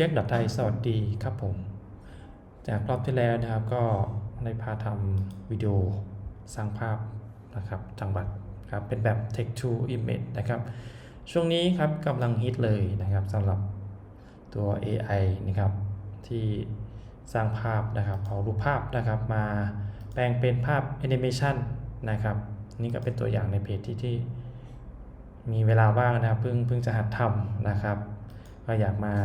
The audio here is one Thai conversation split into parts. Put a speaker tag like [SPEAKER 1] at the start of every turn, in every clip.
[SPEAKER 1] แจ็คดับไทยสวัสดีครับผม จากรอบที่แล้วนะครับก็ได้พาทำวิดีโอสร้างภาพนะครับจังหวัดครับเป็นแบบ Take to Image นะครับ ช่วงนี้ครับกำลังฮิตเลยนะครับสำหรับตัว AI นะครับ ที่สร้างภาพนะครับเอารูปภาพนะครับมาแปลงเป็นภาพแอนิเมชันนะครับ นี่ก็เป็นตัวอย่างในเพจที่ที่มีเวลาว่างนะครับเพิ่งเพิ่งจะหัดทำนะครับ ก็อยากมา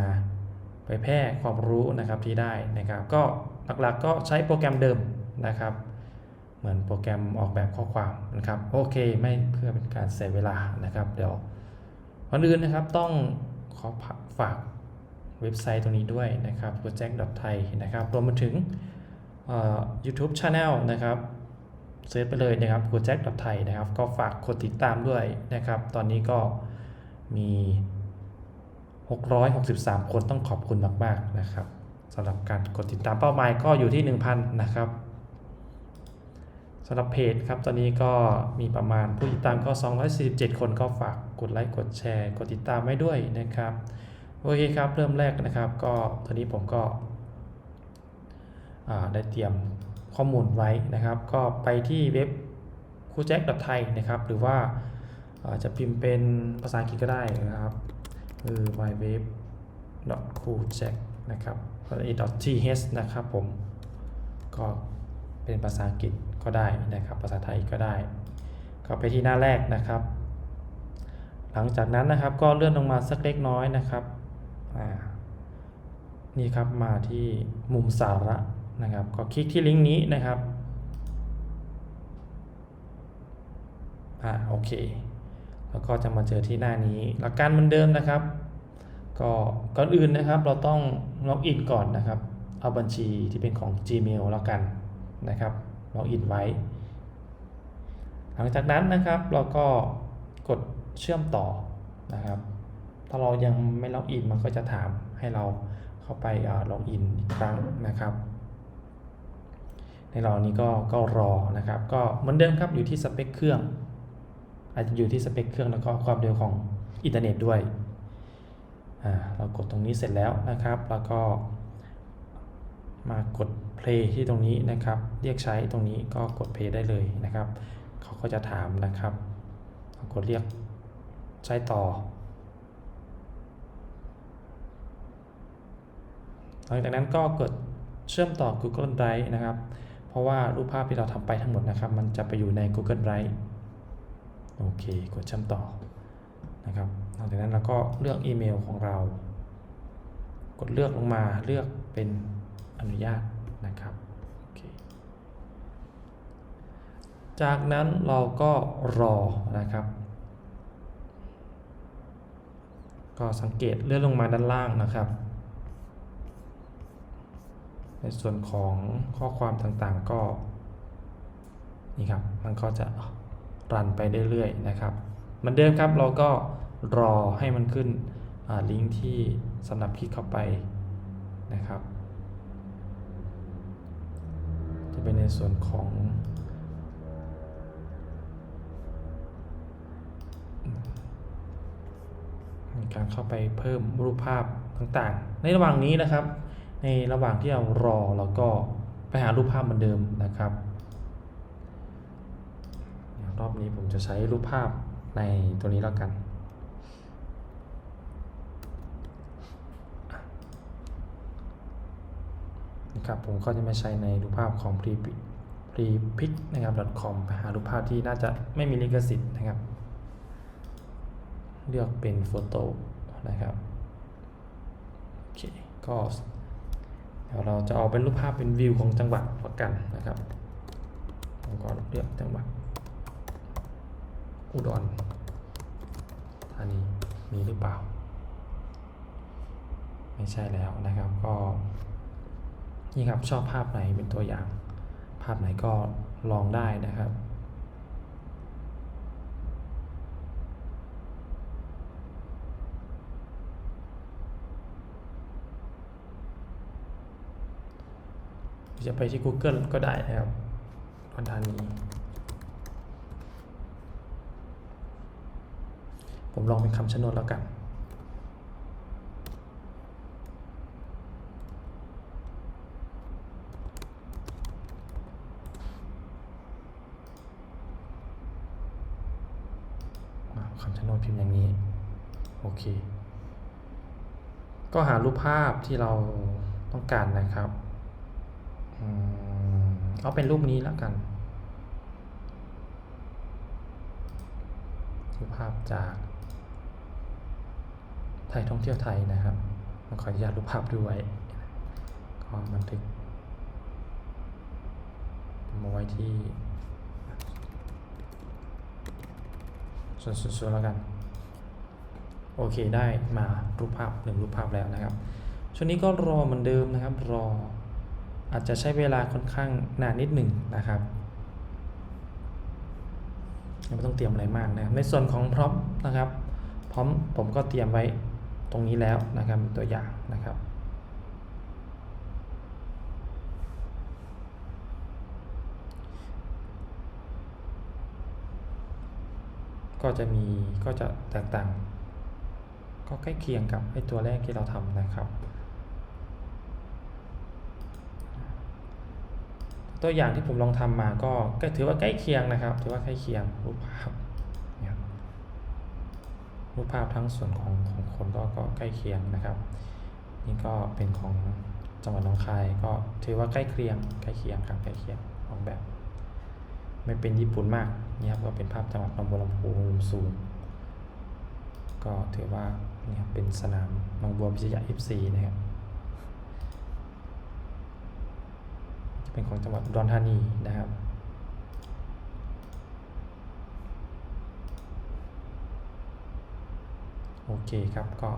[SPEAKER 1] เผยแพร่ความรู้นะครับที่ได้นะครับ ก็หลักๆก็ใช้โปรแกรมเดิมนะครับ เหมือนโปรแกรมออกแบบข้อความนะครับโอเคไม่เพื่อเป็นการเสียเวลานะครับ เดี๋ยวก่อนอื่นนะครับต้องขอฝากเว็บไซต์ตรงนี้ด้วยนะครับ project.thai นะครับรวมไปถึง YouTube Channel นะครับเซิร์ชไปเลยนะครับ project.thai นะครับ ก็ฝากกดติดตามด้วยนะครับ ตอนนี้ก็มี 663 คนต้องขอบคุณมาก ๆ นะครับสำหรับการกดติดตามเป้าหมายก็อยู่ที่ 1,000 นะครับสำหรับเพจครับตอนนี้ก็มีประมาณผู้ติดตามก็ 247 คนก็ฝากกดไลค์กดแชร์ กดติดตามไว้ด้วยนะครับโอเคครับเริ่มแรกนะครับ ก็ตอนนี้ผมก็ได้เตรียมข้อมูลไว้นะครับ ก็ไปที่เว็บคูแจ็คไทยนะครับ หรือว่าอ่าจะพิมพ์เป็นภาษาอังกฤษก็ได้นะครับ คือ myWeb.cooljack นะครับ .th นะครับผม ก็เป็นภาษาอังกฤษก็ได้นะครับ ภาษาไทยก็ได้ ก็ไปที่หน้าแรกนะครับ หลังจากนั้นนะครับก็เลื่อนลงมาสักเล็กน้อยนะครับนี่ครับมาที่มุมสาระนะครับ ก็คลิกที่ลิงก์นี้นะครับอ่าโอเค แล้วก็จะมาเจอที่หน้านี้ หลักการเหมือนเดิมนะครับ ก็ก่อนอื่นนะครับ เราต้องล็อกอินก่อนนะครับ เอาบัญชีที่เป็นของ Gmail แล้วกันนะครับล็อกอินไว้ หลังจากนั้นนะครับเราก็กดเชื่อมต่อนะครับ ถ้าเรายังไม่ล็อกอินมันก็จะถามให้เราเข้าไปล็อกอินอีกครั้งนะครับในเรานี้ก็ก็รอนะครับ ก็เหมือนเดิมครับอยู่ที่สเปคเครื่อง อาจจะอยู่ที่สเปคเครื่องแล้วก็ความเร็วของอินเทอร์เน็ตด้วย เรากดตรงนี้เสร็จแล้วนะครับ แล้วก็มากด play ที่ตรงนี้นะครับ เรียกใช้ตรงนี้ก็กด play ได้เลยนะครับ เขาก็จะถามนะครับกดเรียกใช้ต่อหลังจากนั้นก็กดเชื่อมต่อ Google Drive นะครับ เพราะว่ารูปภาพที่เราทำไปทั้งหมดนะครับ มันจะไปอยู่ใน Google Drive โอเค กดเชื่อมต่อนะครับหลังจากนั้นเราก็เลือกอีเมลของเรา กดเลือกลงมาเลือกเป็นอนุญาตนะครับโอเคจากนั้นเราก็รอนะครับ ก็สังเกตเลื่อนลงมาด้านล่างนะครับ ในส่วนของข้อความต่างๆก็นี่ครับ มันก็จะ รันไปเรื่อยๆนะครับเหมือนเดิมครับเราก็รอให้มันขึ้นลิงก์ที่สำหรับคลิกเข้าไปนะครับ จะเป็นในส่วนของมีการเข้าไปเพิ่มรูปภาพต่างๆ ในระหว่างนี้นะครับ ในระหว่างที่เรารอเราก็ไปหารูปภาพเหมือนเดิมนะครับ รอบนี้ผมจะใช้รูปภาพในตัวนี้แล้วกัน นะครับผมก็จะไม่ใช้ในรูปภาพของ prepic นะครับ .com ไปหารูปภาพที่น่าจะไม่มีลิขสิทธิ์นะครับ เลือกเป็นโฟโต้นะครับโอเคก็เดี๋ยวเราจะเอาเป็นรูปภาพเป็นวิวของจังหวัดละกันนะครับผมก็เลือกจังหวัด อุดรธานีมีหรือเปล่า ไม่ใช่แล้วนะครับก็นี่ครับชอบภาพไหนเป็นตัวอย่าง ภาพไหนก็ลองได้นะครับจะไปที่ Google ก็ได้นะครับอุดรธานี มลองเป็นคำชะนดแล้วกัน คำชะนดพิมพ์อย่างนี้ โอเค ก็หารูปภาพที่เราต้องการนะครับเอาเป็นรูปนี้แล้วกันรูปภาพจาก ไทยท่องเที่ยวไทยนะครับมาขออนุญาตรูปภาพด้วยก็บันทึกมาไว้ที่ส่วนส่วนๆแล้วกันโอเคได้มารูปภาพหนึ่งรูปภาพแล้วนะครับช่วงนี้ก็รอเหมือนเดิมนะครับ รออาจจะใช้เวลาค่อนข้างนานนิดหนึ่งนะครับไม่ต้องเตรียมอะไรมากนะครับในส่วนของพร็อพนะครับพร้อมผมก็เตรียมไว้ ตรงนี้แล้วนะครับเป็นตัวอย่างนะครับก็จะมีก็จะแตกต่าง ก็ใกล้เคียงกับไอตัวแรกที่เราทำนะครับ ตัวอย่างที่ผมลองทำมาก็ก็ถือว่าใกล้เคียงนะครับ ถือว่าใกล้เคียงรูปภาพ รูปภาพทั้งส่วนของของคนก็ก็ใกล้เคียงนะครับ นี่ก็เป็นของจังหวัดหนองคายก็ถือว่าใกล้เคียงใกล้เคียงครับใกล้เคียงออกแบบ ไม่เป็นญี่ปุ่นมากนี่ครับก็เป็นภาพจังหวัดหนองบัวลำพูมุมสูงก็ถือว่านี่ครับเป็นสนามหนองบัวพิชยา FC นะครับจะเป็นของจังหวัดอุดรธานีนะครับ โอเคครับก็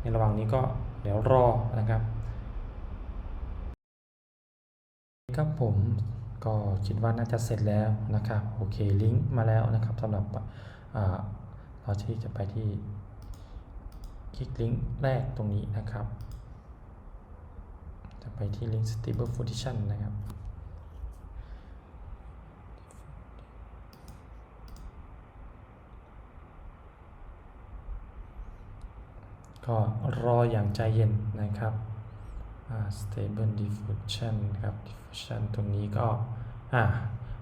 [SPEAKER 1] ในระหว่างนี้ก็เดี๋ยวรอนะครับครับผมก็คิดว่าน่าจะเสร็จแล้วนะครับโอเคลิงก์มาแล้วนะครับสำหรับเราที่จะไปที่คลิกลิงก์แรกตรงนี้นะครับ จะไปที่ลิงก์ Stable Position นะครับ ก็รออย่างใจเย็นนะครับ stable diffusion ครับ diffusion ตรงนี้ก็อ่า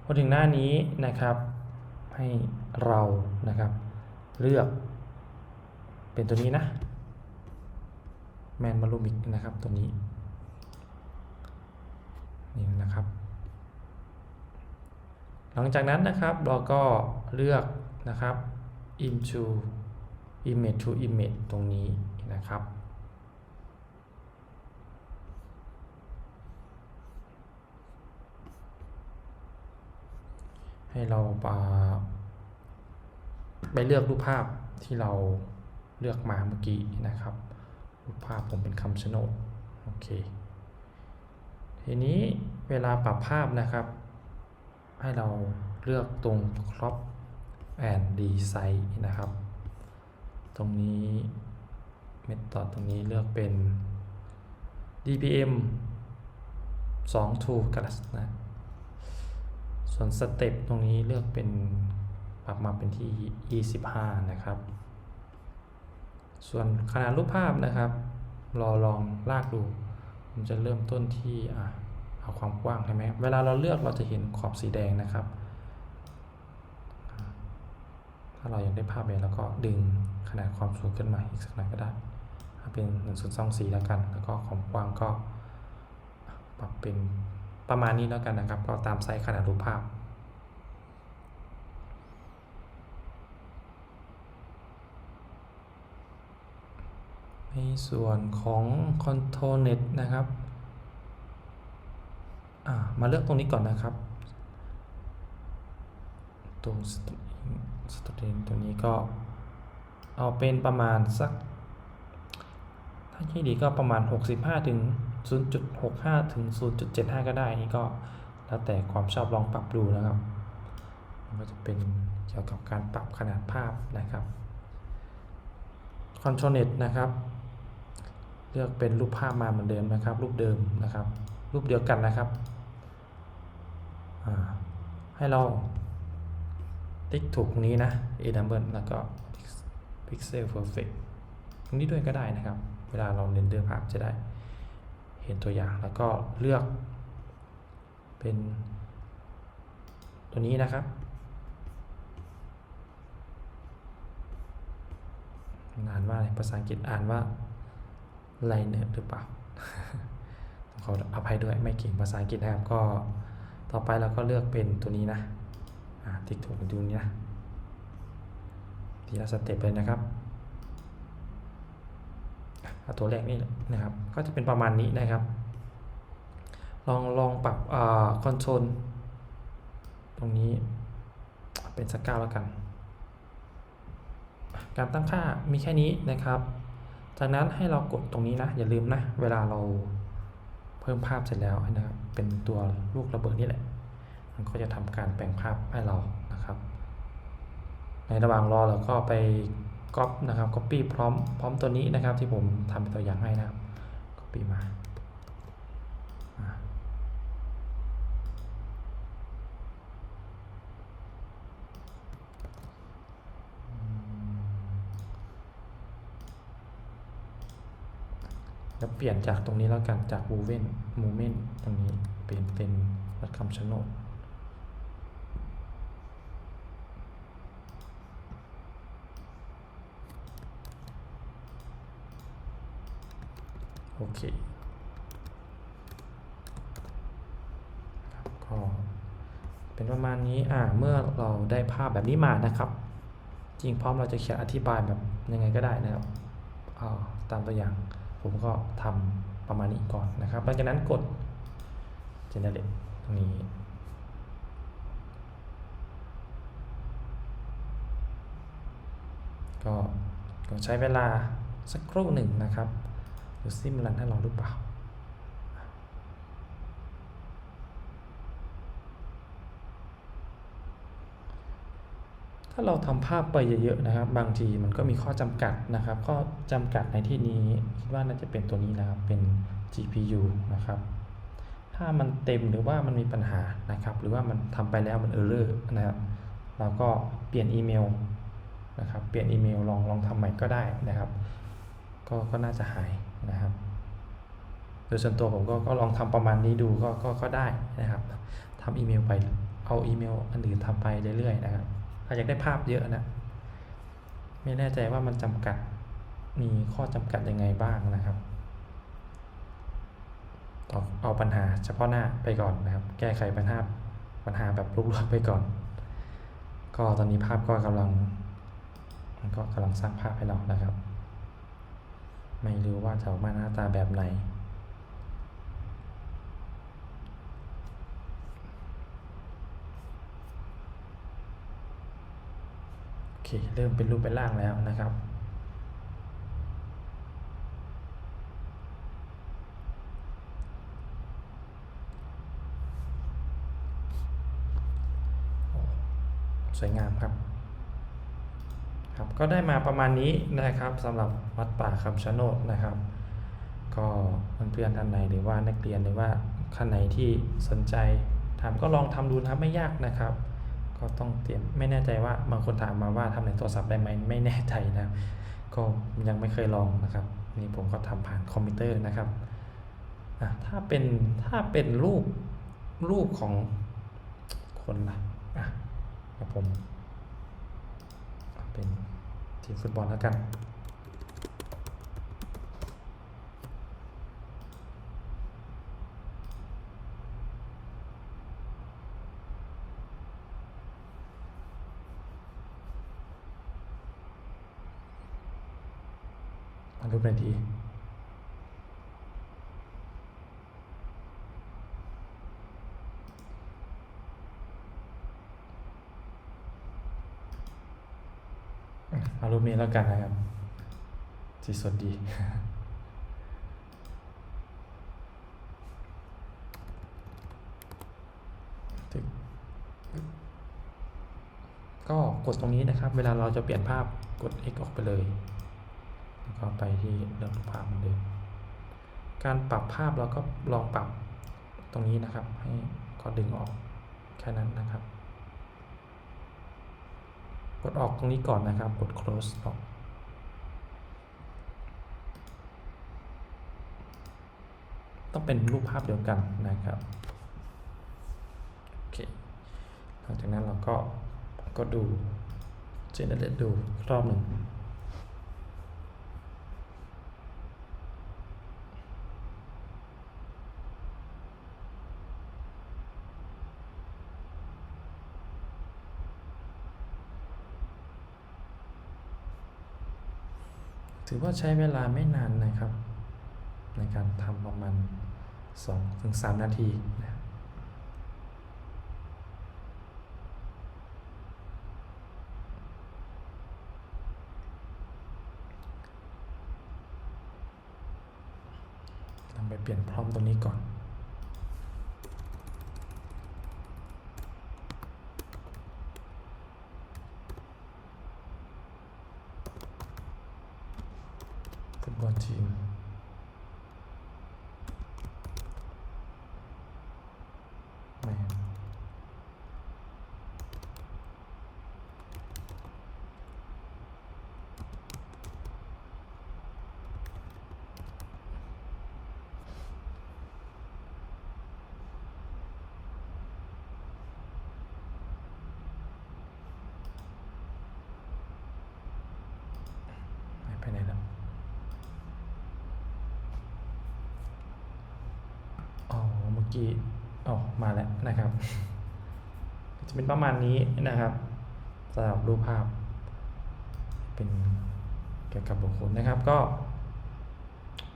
[SPEAKER 1] พอถึงหน้านี้นะครับ ให้เรานะครับ เลือก เป็นตัวนี้นะแมนมารูมิกนะครับตัวนี้นี่นะครับ หลังจากนั้นนะครับเราก็เลือกนะครับ into image to image ตรงนี้ นะครับ ให้เราไปไปเลือกรูปภาพที่เราเลือกมาเมื่อกี้นะครับ รูปภาพผมเป็นคำชะโนดโอเคทีนี้เวลาปรับภาพนะครับ ให้เราเลือกตรง crop and resize นะครับ ตรงนี้ เมธอดตรงนี้เลือกเป็น dpm 2 to ก l a s นะ ส่วนสเต็ปตรงนี้เลือกเป็นปรับมาเป็นที่ 25 นะครับ ส่วนขนาดรูปภาพนะครับ รอลองลากดูผมจะเริ่มต้นที่เอาความกว้างใช่ไหมเวลาเราเลือกเราจะเห็นขอบสีแดงนะครับ ถ้าเราอยากได้ภาพแบบแล้วก็ดึงขนาดความสูงขึ้นมาอีกสักหน่อยก็ได้ เป็น1นส่วนสองสีแล้วกัน แล้วก็ความกว้างก็ปรับเป็นประมาณนี้แล้วกันนะครับ ก็ตามไซส์ขนาดรูปภาพ ในส่วนของ Control Net นะครับมาเลือกตรงนี้ก่อนนะครับ ตรง String ตัวนี้ก็เอาเป็นประมาณสัก ถ้าที่ดีก็ประมาณ 65 ถึง 0.65 ถึง 0.75 ก็ได้นี่ก็แล้วแต่ความชอบลองปรับดูนะครับ มันก็จะเป็นเกี่ยวกับการปรับขนาดภาพนะครับ Control Net นะครับ เลือกเป็นรูปภาพมาเหมือนเดิมนะครับ รูปเดิมนะครับ รูปเดียวกันนะครับ ให้เราติ๊กถูกนี้นะ A number แล้วก็ pixel perfect ตรงนี้ด้วยก็ได้นะครับ วลาเราเรนเดอร์ภาพจะได้เห็นตัวอย่างแล้วก็เลือก เป็นตัวนี้นะครับอ่านว่าอะไรภาษาอังกฤษอ่านว่าไลเนอร์หรือเปล่าขออภัยด้วยไม่เก่งภาษาอังกฤษนะครับก็ต่อไปเราก็เลือกเป็นตัวนี้นะติ๊กถูกดูนี้นะทีละสเต็ปเลยนะครับ ตัวแรกนี่นะครับ ก็จะเป็นประมาณนี้นะครับ ลองลองปรับคอนโซลตรงนี้เป็นสักเก้าแล้วกัน การตั้งค่ามีแค่นี้นะครับ จากนั้นให้เรากดตรงนี้นะ อย่าลืมนะ เวลาเราเพิ่มภาพเสร็จแล้วนะครับ เป็นตัวลูกระเบิดนี่แหละ มันก็จะทำการแปลงภาพให้เรานะครับ ในระหว่างรอเราก็ไป ก๊อปนะครับ copy พร้อมพร้อมตัวนี้นะครับที่ผมทำเป็นตัวอย่างให้นะครับ copy มาอ่าแล้วเปลี่ยนจากตรงนี้แล้วกันจาก w o v e n movement ตรงนี้เปลี่ยนเป็นวัดคำชะโนด เคครับก็เป็นประมาณนี้อ่าเมื่อเราได้ภาพแบบนี้มานะครับ จริงพร้อมเราจะเขียนอธิบายแบบยังไงก็ได้นะครับอ่าตามตัวอย่างผมก็ทำประมาณนี้ก่อนนะครับหลังจากนั้นกด generate ตรงนี้ก็ใช้เวลาสักครู่หนึ่งนะครับ ดูซิมนรันให้เราหรือเปล่าถ้าเราทำภาพไปเยอะๆนะครับ บางทีมันก็มีข้อจำกัดนะครับ ข้อจำกัดในที่นี้คิดว่าน่าจะเป็นตัวนี้นะครับ เป็น GPU นะครับ ถ้ามันเต็มหรือว่ามันมีปัญหานะครับ หรือว่ามันทำไปแล้วมันเออร์เลอร์นะครับ เราก็เปลี่ยนอีเมลนะครับ เปลี่ยนอีเมลลองลองทำใหม่ก็ได้นะครับ ก็ก็น่าจะหาย นะครับ โดยส่วนตัวผมก็ก็ลองทำประมาณนี้ดูก็ก็ก็ได้นะครับทำอีเมลไปเอาอีเมลอันอื่นทำไปเรื่อยๆนะครับอาจจะได้ภาพเยอะนะ ไม่แน่ใจว่ามันจำกัดมีข้อจำกัดยังไงบ้างนะครับเอาเอาปัญหาเฉพาะหน้าไปก่อนนะครับ แก้ไขปัญหาปัญหาแบบรวบๆไปก่อน ก็ตอนนี้ภาพก็กำลังมันก็กำลังสร้างภาพให้เรานะครับ ไม่รู้ว่าจะออกมาหน้าตาแบบไหน โอเค เริ่มเป็นรูปเป็นร่างแล้วนะครับสวยงามครับ ครับก็ได้มาประมาณนี้นะครับสำหรับวัดป่าคำชะโนดนะครับ ก็เพื่อนๆท่านไหนหรือว่านักเรียนหรือว่าท่านไหนที่สนใจทำก็ลองทำดูนะครับไม่ยากนะครับ ก็ต้องเตรียมไม่แน่ใจว่าบางคนถามมาว่าทำในโทรศัพท์ได้ไหมไม่แน่ใจนะก็ยังไม่เคยลองนะครับนี่ผมก็ทำผ่านคอมพิวเตอร์นะครับอะถ้าเป็นถ้าเป็นรูปรูปของคนละอะผม เป็นทีมฟุตบอลแล้วกันมารูปหน่อยดีอะเอา รูปนี้แล้วกันนะครับสีสดดี ก็กดตรงนี้นะครับ เวลาเราจะเปลี่ยนภาพกด X ออกไปเลยแล้วก็ไปที่เรื่องภาพเหมือนเดิมการปรับภาพเราก็ลองปรับตรงนี้นะครับ ให้ก็ดึงออกแค่นั้นนะครับ กดออกตรงนี้ก่อนนะครับ กด close ออกต้องเป็นรูปภาพเดียวกันนะครับโอเคหลังจากนั้นเราก็ก็ดู generate ดูรอบหนึ่ง ถือว่าใช้เวลาไม่นานนะครับ ในการทำประมาณ2-3 นาทีนะครับลองไปเปลี่ยนพร้อมตรงนี้ก่อน ฟุตบอลทีม แมนหายไปไหนแล้ว อ๋อ เมื่อ กี้อ๋อมาแล้วนะครับ จะเป็นประมาณนี้นะครับสำหรับรูปภาพ เป็นเกี่ยวกับบุคคลนะครับก็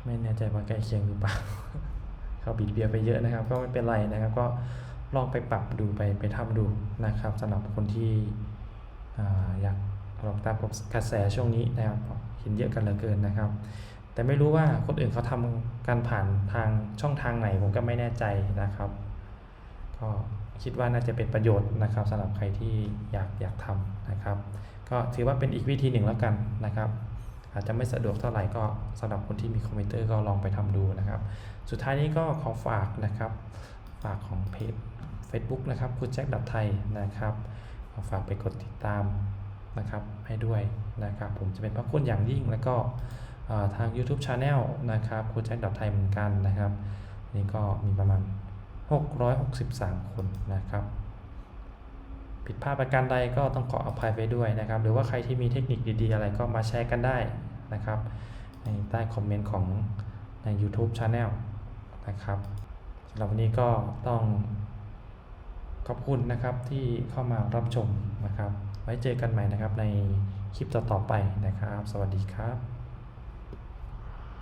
[SPEAKER 1] ไม่แน่ใจว่าใกล้เคียงหรือเปล่าเขาบิดเบี้ยนไปเยอะนะครับ ก็ไม่เป็นไรนะครับ ก็ลองไปปรับดูไปไปทำดูนะครับสำหรับคนที่ออยากลองตามกระแสช่วงนี้นะครับเห็นเยอะกันเหลือเกินนะครับ แต่ไม่รู้ว่าคนอื่นเขาทำการผ่านทางช่องทางไหนผมก็ไม่แน่ใจนะครับ ก็คิดว่าน่าจะเป็นประโยชน์นะครับสำหรับใครที่อยากอยากทำนะครับ ก็ถือว่าเป็นอีกวิธีหนึ่งแล้วกันนะครับ อาจจะไม่สะดวกเท่าไหร่ก็สำหรับคนที่มีคอมพิวเตอร์ก็ลองไปทำดูนะครับ สุดท้ายนี้ก็ขอฝากนะครับ ฝากของเพจ Facebook นะครับคุณแจ็คดับไทยนะครับขอฝากไปกดติดตามนะครับให้ด้วยนะครับ ผมจะเป็นพระคุณอย่างยิ่งแล้วก็ ทาง YouTube Channel นะครับครูแจ็คดับไทยเหมือนกันนะครับ นี่ก็มีประมาณ 663 คนนะครับ ผิดพลาดประการใดก็ต้องขออภัยไว้ด้วยนะครับ หรือว่าใครที่มีเทคนิคดีๆ อะไรก็มาแชร์กันได้นะครับ ในใต้คอมเมนต์ของใน YouTube Channel นะครับสำหรับวันนี้ก็ต้องขอบคุณนะครับที่เข้ามารับชมนะครับ ไว้เจอกันใหม่นะครับในคลิปต่อๆไปนะครับ สวัสดีครับ